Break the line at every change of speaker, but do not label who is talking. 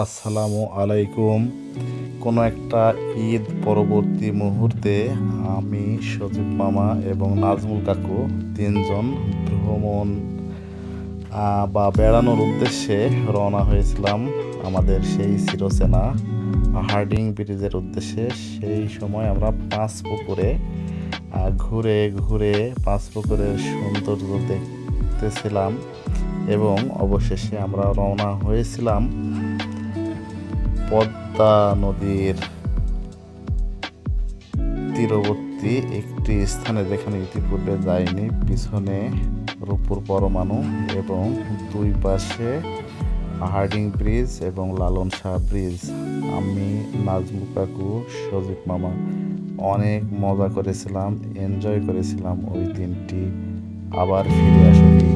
আসসালামু আলাইকুম। কোনো একটা ঈদ পরবর্তী মুহূর্তে আমি সজীব মামা এবং নাজমুল কাকু তিনজন ভ্রমণ বা বেড়ানোর উদ্দেশ্যে রওনা হয়েছিলাম আমাদের সেই চিরচেনা হার্ডিং ব্রিজের উদ্দেশ্যে। সেই সময় আমরা পাঁচ পুকুরে ঘুরে ঘুরে পাঁচ পুকুরের সৌন্দর্য দেখতেছিলাম এবং অবশেষে আমরা রওনা হয়েছিলাম। পদ্মা নদীর তীরবর্তী একটি স্থানে যেখানে ইতিপূর্বে যায়নি, পিছনে রূপপুর পরমাণু এবং দুই পাশে হার্ডিং ব্রিজ এবং লালন শাহ ব্রিজ। আমি নাজমু কাকু, সজীব মামা, অনেক মজা করেছিলাম, এনজয় করেছিলাম ওই দিনটি। আবার ফিরে এই